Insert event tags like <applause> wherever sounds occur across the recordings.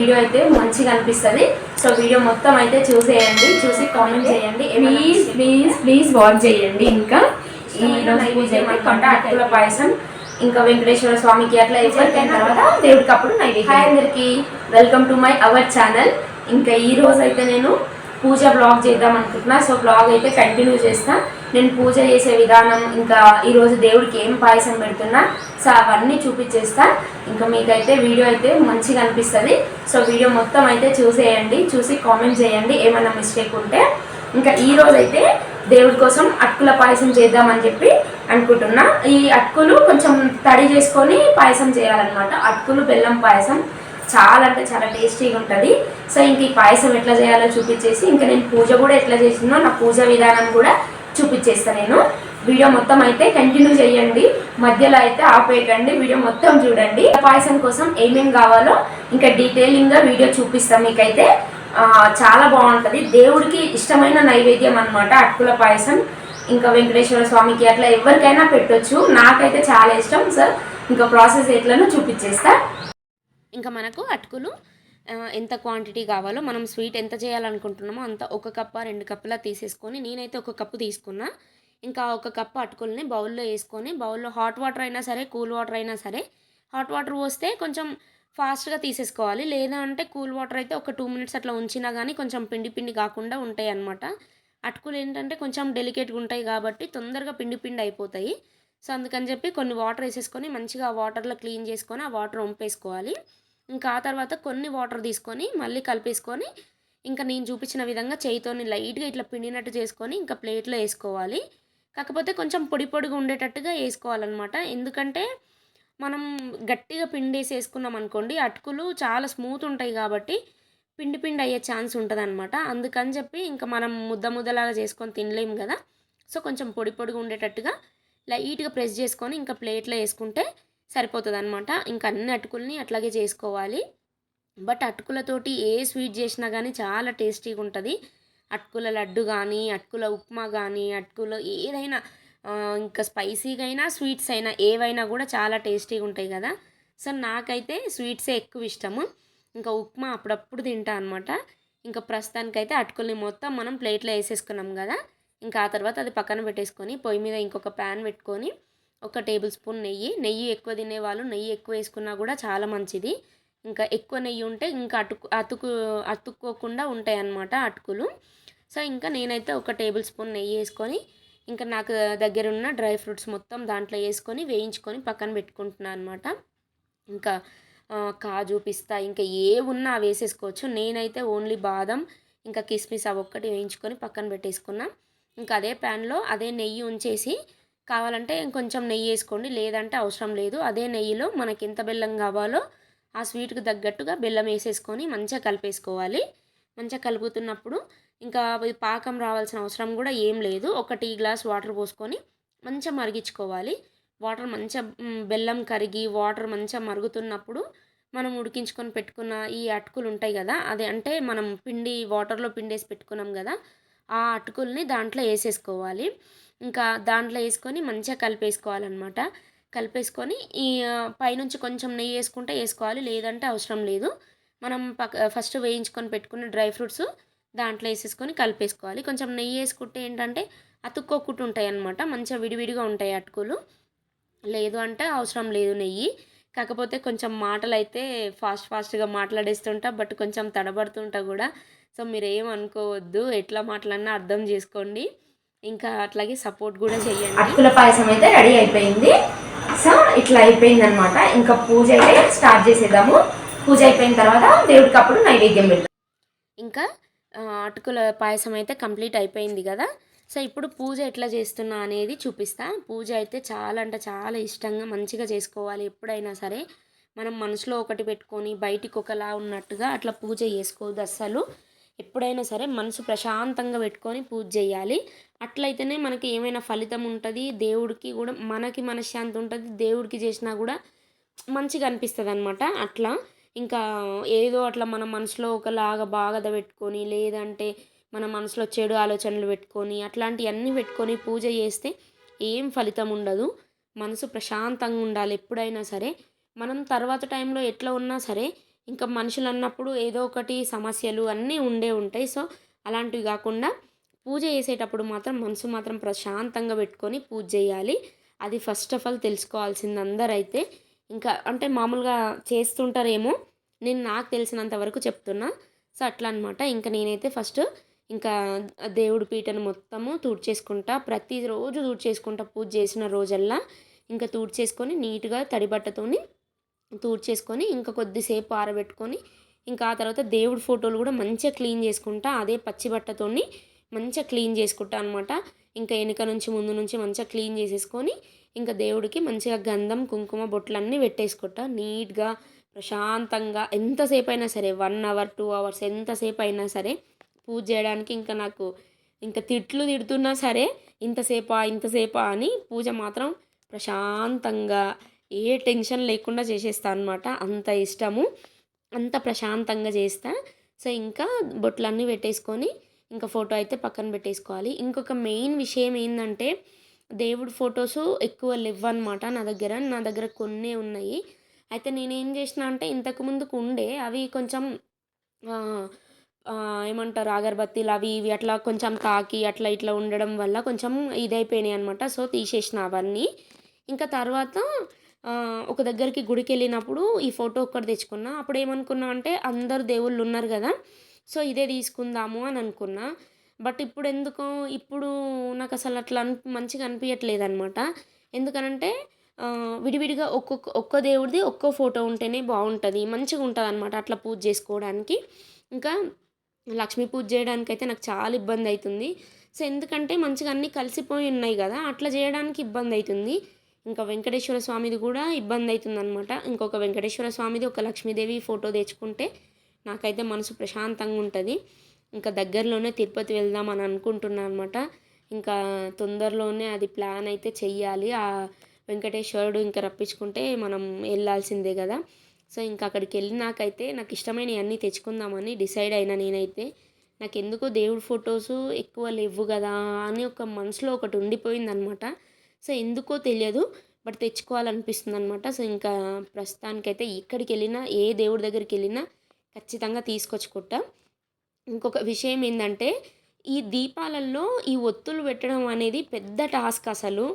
Video అయితే మంచిగా అనిపిస్తుంది. సో వీడియో మొత్తం అయితే చూసేయండి చూసి కామెంట్ చేయండి ప్లీజ్ ప్లీజ్ ప్లీజ్ వాచ్ చేయండి ఇంకా. ఈ రోజు అటుకుల పాయసం. ఇంకా వెంకటేశ్వర స్వామికి అట్లా ఎవరికైన తర్వాత దేవుడికి అప్పుడు నైవేద్యం. హాయ్ అందరికి. Welcome to my our channel ఇంకా ఈ రోజు అయితే నేను పూజ బ్లాగ్ చేద్దాం అనుకుంటున్నా. సో బ్లాగ్ అయితే కంటిన్యూ చేస్తా. నేను పూజ చేసే విధానం ఇంకా ఈరోజు దేవుడికి ఏం పాయసం పెడుతున్నా సో అవన్నీ చూపించేస్తా. ఇంకా మీకైతే వీడియో అయితే మంచిగా అనిపిస్తుంది. సో వీడియో మొత్తం అయితే చూసేయండి చూసి కామెంట్ చేయండి ఏమైనా మిస్టేక్ ఉంటే. ఇంకా ఈరోజైతే అయితే దేవుడి కోసం అటుకుల పాయసం చేద్దామని చెప్పి అనుకుంటున్నా. ఈ అటుకులు కొంచెం తడి చేసుకొని పాయసం చేయాలన్నమాట. అటుకులు బెల్లం పాయసం చాలా అంటే చాలా టేస్టీగా ఉంటుంది. సో ఇంక ఈ పాయసం ఎట్లా చేయాలో చూపించేసి ఇంకా నేను పూజ కూడా ఎట్లా చేసిందో నా పూజ విధానం కూడా చూపించేస్తాను నేను. వీడియో మొత్తం అయితే కంటిన్యూ చేయండి. మధ్యలో అయితే ఆపేయకండి. వీడియో మొత్తం చూడండి. పాయసం కోసం ఏమేమి కావాలో ఇంకా డీటెయిలింగ్గా వీడియో చూపిస్తాం మీకైతే. చాలా బాగుంటుంది. దేవుడికి ఇష్టమైన నైవేద్యం అనమాట అటుకుల పాయసం. ఇంకా వెంకటేశ్వర స్వామికి అట్లా ఎవరికైనా పెట్టొచ్చు. నాకైతే చాలా ఇష్టం. సార్ ఇంకా ప్రాసెస్ ఎట్లనో చూపించేస్తా. ఇంకా మనకు అటుకులు ఎంత క్వాంటిటీ కావాలో మనం స్వీట్ ఎంత చేయాలనుకుంటున్నామో అంత ఒక కప్ప రెండు కప్పులా తీసేసుకొని నేనైతే ఒక కప్పు తీసుకున్నా. ఇంకా ఒక కప్పు అటుకుల్ని బౌల్లో వేసుకొని బౌల్లో హాట్ వాటర్ అయినా సరే కూల్ వాటర్ అయినా సరే హాట్ వాటర్ పోస్తే కొంచెం ఫాస్ట్గా తీసేసుకోవాలి. లేదా అంటే కూల్ వాటర్ అయితే ఒక టూ మినిట్స్ అట్లా ఉంచినా కానీ కొంచెం పిండి పిండి కాకుండా ఉంటాయి అన్నమాట అటుకులు ఏంటంటే కొంచెం డెలికేట్గా ఉంటాయి కాబట్టి తొందరగా పిండి పిండి అయిపోతాయి. సో అందుకని చెప్పి కొన్ని వాటర్ వేసేసుకొని మంచిగా ఆ వాటర్లో క్లీన్ చేసుకొని ఆ వాటర్ వంపేసుకోవాలి. ఇంకా ఆ తర్వాత కొన్ని వాటర్ తీసుకొని మళ్ళీ కలిపేసుకొని ఇంకా నేను చూపించిన విధంగా చేయితోని లైట్గా ఇట్లా పిండినట్టు చేసుకొని ఇంకా ప్లేట్లో వేసుకోవాలి. కాకపోతే కొంచెం పొడి పొడిగా ఉండేటట్టుగా వేసుకోవాలన్నమాట. ఎందుకంటే మనం గట్టిగా పిండి వేసుకున్నాం అనుకోండి అటుకులు చాలా స్మూత్ ఉంటాయి కాబట్టి పిండి పిండి అయ్యే ఛాన్స్ ఉంటుంది అనమాట అందుకని చెప్పి ఇంకా మనం ముద్ద ముద్దలాగా చేసుకొని తినలేము కదా. సో కొంచెం పొడి పొడిగా ఉండేటట్టుగా లైట్గా ప్రెస్ చేసుకొని ఇంకా ప్లేట్లో వేసుకుంటే సరిపోతుంది అనమాట ఇంకా అన్ని అటుకుల్ని అట్లాగే చేసుకోవాలి. బట్ అటుకులతోటి ఏ స్వీట్ చేసినా కానీ చాలా టేస్టీగా ఉంటుంది. అటుకుల లడ్డు కానీ అటుకుల ఉప్మా కానీ అటుకులు ఏదైనా ఇంకా స్పైసీగా అయినా స్వీట్స్ అయినా ఏవైనా కూడా చాలా టేస్టీగా ఉంటాయి కదా. సో నాకైతే స్వీట్సే ఎక్కువ ఇష్టము. ఇంకా ఉప్మా అప్పుడప్పుడు తింటా అనమాట ఇంకా ప్రస్తుతానికైతే అటుకుల్ని మొత్తం మనం ప్లేట్లో వేసేసుకున్నాం కదా. ఇంకా ఆ తర్వాత అది పక్కన పెట్టేసుకొని పొయ్యి మీద ఇంకొక ప్యాన్ పెట్టుకొని ఒక టేబుల్ స్పూన్ నెయ్యి. నెయ్యి ఎక్కువ తినేవాళ్ళు నెయ్యి ఎక్కువ వేసుకున్నా కూడా చాలా మంచిది. ఇంకా ఎక్కువ నెయ్యి ఉంటే ఇంకా అటుకు అతుకు అతుక్కోకుండా ఉంటాయి అన్నమాట అటుకులు. సో ఇంకా నేనైతే ఒక టేబుల్ స్పూన్ నెయ్యి వేసుకొని ఇంకా నాకు దగ్గర ఉన్న డ్రై ఫ్రూట్స్ మొత్తం దాంట్లో వేసుకొని వేయించుకొని పక్కన పెట్టుకుంటున్నాను అనమాట ఇంకా కాజు పిస్తా ఇంకా ఏ ఉన్నా అవి వేసేసుకోవచ్చు. నేనైతే ఓన్లీ బాదం ఇంకా కిస్మిస్ అవి ఒక్కటి వేయించుకొని పక్కన పెట్టేసుకున్నాను ఇంకా అదే ప్యాన్లో అదే నెయ్యి ఉంచేసి కావాలంటే ఇంకొంచెం నెయ్యి వేసుకోండి. లేదంటే అవసరం లేదు. అదే నెయ్యిలో మనకి ఎంత బెల్లం కావాలో ఆ స్వీట్కి తగ్గట్టుగా బెల్లం వేసేసుకొని మంచిగా కలిపేసుకోవాలి. మంచిగా కలుపుతున్నప్పుడు ఇంకా పాకం రావాల్సిన అవసరం కూడా ఏం లేదు. ఒక టీ గ్లాస్ వాటర్ పోసుకొని మంచిగా మరిగించుకోవాలి. వాటర్ మంచిగా బెల్లం కరిగి వాటర్ మంచిగా మరుగుతున్నప్పుడు మనం ఉడికించుకొని పెట్టుకున్న ఈ అటుకులు ఉంటాయి కదా అదే అంటే మనం పిండి వాటర్లో పిండేసి పెట్టుకున్నాం కదా ఆ అటుకుల్ని దాంట్లో వేసేసుకోవాలి ఇంకా దాంట్లో వేసుకొని మంచిగా కలిపేసుకోవాలన్నమాట. కలిపేసుకొని ఈ పైనుంచి కొంచెం నెయ్యి వేసుకుంటే వేసుకోవాలి. లేదంటే అవసరం లేదు. మనం పక్క ఫస్ట్ వేయించుకొని పెట్టుకున్న డ్రై ఫ్రూట్స్ దాంట్లో వేసేసుకొని కలిపేసుకోవాలి. కొంచెం నెయ్యి వేసుకుంటే ఏంటంటే అతుక్కోకుండా ఉంటాయి అన్నమాట మంచిగా విడివిడిగా ఉంటాయి అటుకులు. లేదు అంటే అవసరం లేదు నెయ్యి. కాకపోతే కొంచెం మాటలు అయితే ఫాస్ట్ ఫాస్ట్గా మాట్లాడేస్తుంటా బట్ కొంచెం తడబడుతుంటా కూడా. సో మీరు ఏం అనుకోవద్దు ఎట్లా మాట్లాడినా అర్థం చేసుకోండి. ఇంకా అట్లాగే సపోర్ట్ కూడా చేయండి. అటుకుల పాయసం అయితే రెడీ అయిపోయింది. సో ఇట్లా అయిపోయింది అనమాట ఇంకా పూజ అయితే స్టార్ట్ చేసేద్దాము. పూజ అయిపోయిన తర్వాత దేవుడికి అప్పుడు నైవేద్యం పెడతాం. ఇంకా అటుకుల పాయసం అయితే కంప్లీట్ అయిపోయింది కదా. సో ఇప్పుడు పూజ ఎట్లా చేస్తున్నా అనేది చూపిస్తా. పూజ అయితే చాలా అంటే చాలా ఇష్టంగా మంచిగా చేసుకోవాలి ఎప్పుడైనా సరే. మనం మనసులో ఒకటి పెట్టుకొని బయటికి ఒకలా ఉన్నట్టుగా అట్లా పూజ చేసుకోవద్దు అస్సలు. ఎప్పుడైనా సరే మనసు ప్రశాంతంగా పెట్టుకొని పూజ చేయాలి. అట్లయితేనే మనకి ఏమైనా ఫలితం ఉంటుంది దేవుడికి కూడా మనకి మనశ్శాంతి ఉంటుంది దేవుడికి చేసినా కూడా మంచిగా అనిపిస్తుంది అనమాట అట్లా ఇంకా ఏదో అట్లా మన మనసులో ఒకలాగా బాధ పెట్టుకొని లేదంటే మన మనసులో చెడు ఆలోచనలు పెట్టుకొని అట్లాంటివన్నీ పెట్టుకొని పూజ చేస్తే ఏం ఫలితం ఉండదు. మనసు ప్రశాంతంగా ఉండాలి ఎప్పుడైనా సరే. మనం తర్వాత టైంలో ఎట్లా ఉన్నా సరే ఇంకా మనుషులు అన్నప్పుడు ఏదో ఒకటి సమస్యలు అన్నీ ఉండే ఉంటాయి. సో అలాంటివి కాకుండా పూజ చేసేటప్పుడు మాత్రం మనసు మాత్రం ప్రశాంతంగా పెట్టుకొని పూజ చేయాలి. అది ఫస్ట్ ఆఫ్ ఆల్ తెలుసుకోవాల్సింది అందరైతే. ఇంకా అంటే మామూలుగా చేస్తుంటారేమో నేను నాకు తెలిసినంత వరకు చెప్తున్నా. సో అట్లా అనమాట ఇంకా నేనైతే ఫస్ట్ ఇంకా దేవుడి పీటను మొత్తము తూడ్చేసుకుంటా ప్రతిరోజు తుడిచేసుకుంటా పూజ చేసిన రోజల్లా ఇంకా తూడ్చేసుకొని నీట్గా తడిబట్టతోని తూడ్చేసుకొని ఇంకా కొద్దిసేపు ఆరబెట్టుకొని ఇంకా ఆ తర్వాత దేవుడి ఫోటోలు కూడా మంచిగా క్లీన్ చేసుకుంటా అదే పచ్చి బట్టతోని మంచిగా క్లీన్ చేసుకుంటా అనమాట ఇంకా వెనుక నుంచి ముందు నుంచి మంచిగా క్లీన్ చేసేసుకొని ఇంకా దేవుడికి మంచిగా గంధం కుంకుమ బొట్లన్నీ పెట్టేసుకుంటా. నీట్గా ప్రశాంతంగా ఎంతసేపు అయినా సరే వన్ అవర్ టూ అవర్స్ ఎంతసేపు అయినా సరే పూజ చేయడానికి ఇంకా నాకు ఇంకా తిట్లు తిడుతున్నా సరే ఇంతసేపా ఇంతసేపా అని పూజ మాత్రం ప్రశాంతంగా ఏ టెన్షన్ లేకుండా చేసేస్తా అనమాట అంత ఇష్టము. అంత ప్రశాంతంగా చేస్తా. సో ఇంకా బొట్లన్నీ పెట్టేసుకొని ఇంకా ఫోటో అయితే పక్కన పెట్టేసుకోవాలి. ఇంకొక మెయిన్ విషయం ఏంటంటే దేవుడి ఫొటోస్ ఎక్కువ లేవన్నమాట నా దగ్గర. నా దగ్గర కొన్ని ఉన్నాయి. అయితే నేనేం చేసిన అంటే ఇంతకు ముందుకు ఉండే అవి కొంచెం ఏమంటారు అగరబత్తీలు అవి ఇవి అట్లా కొంచెం తాకి అట్లా ఇట్లా ఉండడం వల్ల కొంచెం ఇదైపోయినాయి అనమాట సో తీసేసిన అవన్నీ. ఇంకా తర్వాత ఒక దగ్గరికి గుడికి వెళ్ళినప్పుడు ఈ ఫోటో ఒక్కటి తెచ్చుకున్నా. అప్పుడు ఏమనుకున్నా అంటే అందరు దేవుళ్ళు ఉన్నారు కదా సో ఇదే తీసుకుందాము అని అనుకున్నా. బట్ ఇప్పుడు ఎందుకో ఇప్పుడు నాకు అసలు అట్లా అన్ మంచిగా అనిపించట్లేదు అనమాట ఎందుకనంటే విడివిడిగా ఒక్కొక్క ఒక్క దేవుడిది ఒక్కో ఫోటో ఉంటేనే బాగుంటుంది మంచిగా ఉంటుంది అనమాట అట్లా పూజ చేసుకోవడానికి. ఇంకా లక్ష్మీ పూజ చేయడానికి అయితే నాకు చాలా ఇబ్బంది అవుతుంది సో ఎందుకంటే మంచిగా అన్నీ కలిసిపోయి ఉన్నాయి కదా అట్లా చేయడానికి ఇబ్బంది అవుతుంది ఇంకా వెంకటేశ్వర స్వామిది కూడా ఇబ్బంది అవుతుంది అనమాట ఇంకొక వెంకటేశ్వర స్వామిది ఒక లక్ష్మీదేవి ఫోటో తెచ్చుకుంటే నాకైతే మనసు ప్రశాంతంగా ఉంటుంది ఇంకా దగ్గరలోనే తిరుపతి వెళ్దాం అని అనుకుంటున్నాను అనమాట ఇంకా తొందరలోనే అది ప్లాన్ అయితే చెయ్యాలి. ఆ వెంకటేశ్వరుడు ఇంకా రప్పించుకుంటే మనం వెళ్ళాల్సిందే కదా సో ఇంకా అక్కడికి వెళ్ళినాకైతే నాకు ఇష్టమైన అన్నీ తెచ్చుకుందామని డిసైడ్ అయినా నేనైతే. నాకు ఎందుకో దేవుడి ఫొటోస్ ఎక్కువ లేవు కదా అని ఒక మనసులో ఒకటి ఉండిపోయింది అనమాట సో ఎందుకో తెలియదు. బట్ తెచ్చుకోవాలనిపిస్తుంది అనమాట సో ఇంకా ప్రస్తుతానికైతే ఎక్కడికి వెళ్ళినా ఏ దేవుడి దగ్గరికి వెళ్ళినా ఖచ్చితంగా తీసుకొచ్చుకుంటా. ఇంకొక విషయం ఏంటంటే ఈ దీపాలలో ఈ ఒత్తులు పెట్టడం అనేది పెద్ద టాస్క్ అసలు.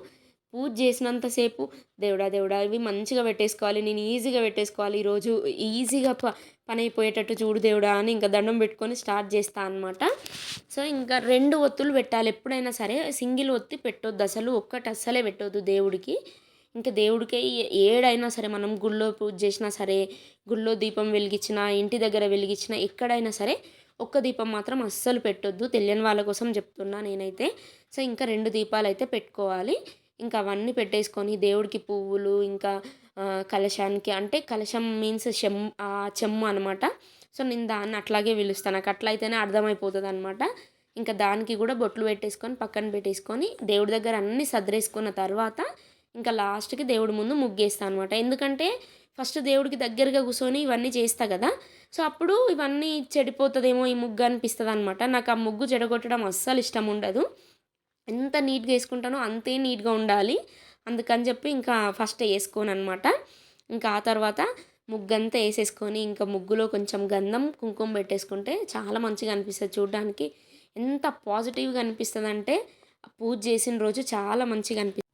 పూజ చేసినంతసేపు దేవుడా దేవుడా ఇవి మంచిగా పెట్టేసుకోవాలి నేను ఈజీగా పెట్టేసుకోవాలి ఈరోజు ఈజీగా ప పని అయిపోయేటట్టు చూడు దేవుడా అని ఇంకా దండం పెట్టుకొని స్టార్ట్ చేస్తా అనమాట సో ఇంకా రెండు ఒత్తులు పెట్టాలి ఎప్పుడైనా సరే సింగిల్ ఒత్తి పెట్టొద్దు అసలు ఒక్కటి అస్సలే పెట్టొద్దు దేవుడికి. ఇంకా దేవుడికి ఏడైనా సరే మనం గుళ్ళో పూజ చేసినా సరే గుళ్ళో దీపం వెలిగించినా ఇంటి దగ్గర వెలిగించినా ఎక్కడైనా సరే ఒక్క దీపం మాత్రం అస్సలు పెట్టొద్దు తెలియని వాళ్ళ కోసం చెప్తున్నా నేనైతే. సో ఇంకా రెండు దీపాలు అయితే పెట్టుకోవాలి. ఇంకా అవన్నీ పెట్టేసుకొని దేవుడికి పువ్వులు ఇంకా కలశానికి అంటే కలశం మీన్స్ చెమ్ ఆ చెమ్ము అనమాట సో నేను దాన్ని అట్లాగే పిలుస్తాను. నాకు అట్లా అయితేనే అర్థమైపోతుంది అనమాట ఇంకా దానికి కూడా బొట్లు పెట్టేసుకొని పక్కన పెట్టేసుకొని దేవుడి దగ్గర అన్నీ సదరేసుకున్న తర్వాత ఇంకా లాస్ట్కి దేవుడి ముందు ముగ్గేస్తాను అనమాట ఎందుకంటే ఫస్ట్ దేవుడికి దగ్గరగా కూర్చొని ఇవన్నీ చేస్తా కదా. సో అప్పుడు ఇవన్నీ చెడిపోతుందేమో ఈ ముగ్గు అనిపిస్తుంది అనమాట నాకు ఆ ముగ్గు చెడగొట్టడం అస్సలు ఇష్టం ఉండదు. ఎంత నీట్గా వేసుకుంటానో అంతే నీట్గా ఉండాలి. అందుకని చెప్పి ఇంకా ఫస్ట్ వేసుకోను అనమాట ఇంకా ఆ తర్వాత ముగ్గంతా వేసేసుకొని ఇంకా ముగ్గులో కొంచెం గంధం కుంకుమ పెట్టేసుకుంటే చాలా మంచిగా అనిపిస్తుంది చూడడానికి. ఎంత పాజిటివ్గా అనిపిస్తుంది అంటే పూజ చేసిన రోజు చాలా మంచిగా అనిపిస్తుంది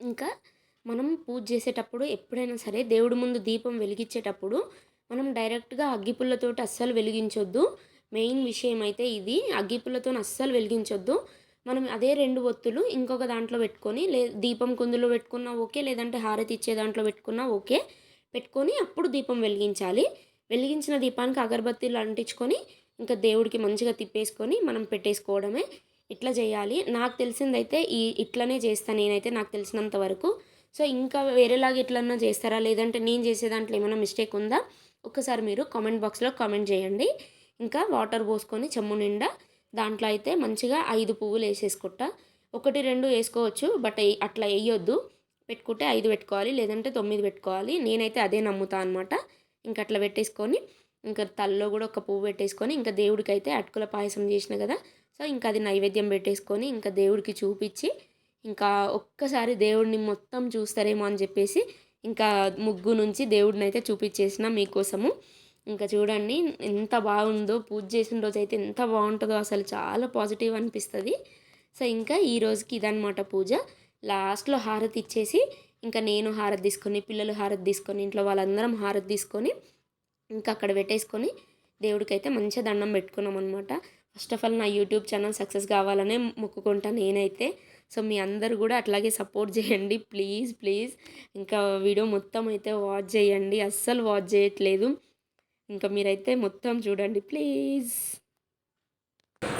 ఇంకా మనం పూజ చేసేటప్పుడు ఎప్పుడైనా సరే దేవుడి ముందు దీపం వెలిగించేటప్పుడు మనం డైరెక్ట్గా అగ్గిపుల్లతోటి అస్సలు వెలిగించొద్దు. మెయిన్ విషయం అయితే ఇది. అగ్గిపుల్లతో అస్సలు వెలిగించొద్దు. మనం అదే రెండు ఒత్తులు ఇంకొక దాంట్లో పెట్టుకొని లే దీపం కుందులో పెట్టుకున్నా ఓకే లేదంటే హారతి ఇచ్చే దాంట్లో పెట్టుకున్నా ఓకే. పెట్టుకొని అప్పుడు దీపం వెలిగించాలి. వెలిగించిన దీపానికి అగరబత్తీలు అంటించుకొని ఇంకా దేవుడికి మంచిగా తిప్పేసుకొని మనం పెట్టేసుకోవడమే. ఇట్లా చేయాలి. నాకు తెలిసిందైతే ఈ ఇట్లనే చేస్తాను నేనైతే నాకు తెలిసినంత వరకు. సో ఇంకా వేరేలాగా ఎట్లన్నా చేస్తారా? లేదంటే నేను చేసే దాంట్లో ఏమైనా మిస్టేక్ ఉందా? ఒక్కసారి మీరు కామెంట్ బాక్స్లో కామెంట్ చేయండి. ఇంకా వాటర్ పోసుకొని చెమ్ము నిండా దాంట్లో అయితే మంచిగా ఐదు పువ్వులు వేసేసుకుంటా. ఒకటి రెండు వేసుకోవచ్చు బట్ అట్లా వేయొద్దు. పెట్టుకుంటే ఐదు పెట్టుకోవాలి లేదంటే తొమ్మిది పెట్టుకోవాలి. నేనైతే అదే నమ్ముతా అనమాట ఇంకా అట్లా పెట్టేసుకొని ఇంకా తలలో కూడా ఒక పువ్వు పెట్టేసుకొని ఇంకా దేవుడికి అయితే అటుకుల పాయసం చేసిన కదా సో ఇంకా అది నైవేద్యం పెట్టేసుకొని ఇంకా దేవుడికి చూపించి ఇంకా ఒక్కసారి దేవుడిని మొత్తం చూస్తారేమో అని చెప్పేసి ఇంకా ముగ్గు నుంచి దేవుడిని అయితే చూపించేసిన మీకోసము. ఇంకా చూడండి ఎంత బాగుందో పూజ చేసిన రోజు అయితే ఎంత బాగుంటుందో అసలు చాలా పాజిటివ్ అనిపిస్తుంది. సో ఇంకా ఈ రోజుకి ఇదనమాట పూజ. లాస్ట్లో హారతి ఇచ్చేసి ఇంకా నేను హారతి తీసుకొని పిల్లలు హారతి తీసుకొని ఇంట్లో వాళ్ళందరం హారతి తీసుకొని ఇంకా అక్కడ పెట్టేసుకొని దేవుడికైతే మంచిగా దండం పెట్టుకున్నాం అనమాట ఫస్ట్ ఆఫ్ ఆల్ నా యూట్యూబ్ ఛానల్ సక్సెస్ కావాలనే మొక్కుకుంటా నేనైతే. సో మీ అందరు కూడా అట్లాగే సపోర్ట్ చేయండి. Please please. ఇంకా వీడియో మొత్తం అయితే వాచ్ చేయండి. అస్సలు వాచ్ చేయట్లేదు. ఇంకా మీరైతే మొత్తం చూడండి ప్లీజ్.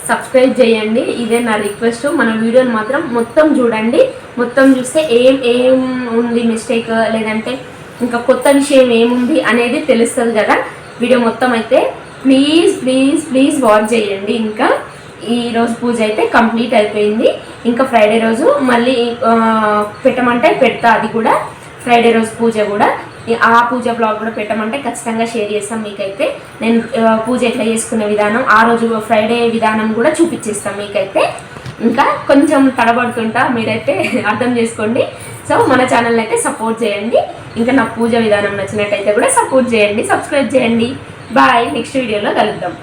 సబ్స్క్రైబ్ చేయండి. ఇదే నా రిక్వెస్ట్. మన వీడియోని మాత్రం మొత్తం చూడండి. మొత్తం చూస్తే ఏం ఏం ఉంది మిస్టేక్? లేదంటే ఇంకా కొత్త విషయం ఏముంది అనేది తెలుస్తుంది కదా. వీడియో మొత్తం అయితే ప్లీజ్ ప్లీజ్ ప్లీజ్ వాచ్ చేయండి. ఇంకా ఈ రోజు పూజ అయితే కంప్లీట్ అయిపోయింది. ఇంకా ఫ్రైడే రోజు మళ్ళీ పెట్టమంటే పెడతా అది కూడా. ఫ్రైడే రోజు పూజ కూడా. ఆ పూజ బ్లాగ్ కూడా పెట్టమంటే ఖచ్చితంగా షేర్ చేస్తాం మీకైతే. నేను పూజ ఎట్లా చేసుకునే విధానం ఆ రోజు ఫ్రైడే విధానం కూడా చూపించేస్తాం మీకైతే. ఇంకా కొంచెం తడబడుతుంటా మీరైతే <laughs> అర్థం చేసుకోండి. సో మన ఛానల్ అయితే సపోర్ట్ చేయండి. ఇంకా నా పూజ విధానం నచ్చినట్టయితే కూడా సపోర్ట్ చేయండి. సబ్స్క్రైబ్ చేయండి. బాయ్ నెక్స్ట్ వీడియోలో కలుద్దాం.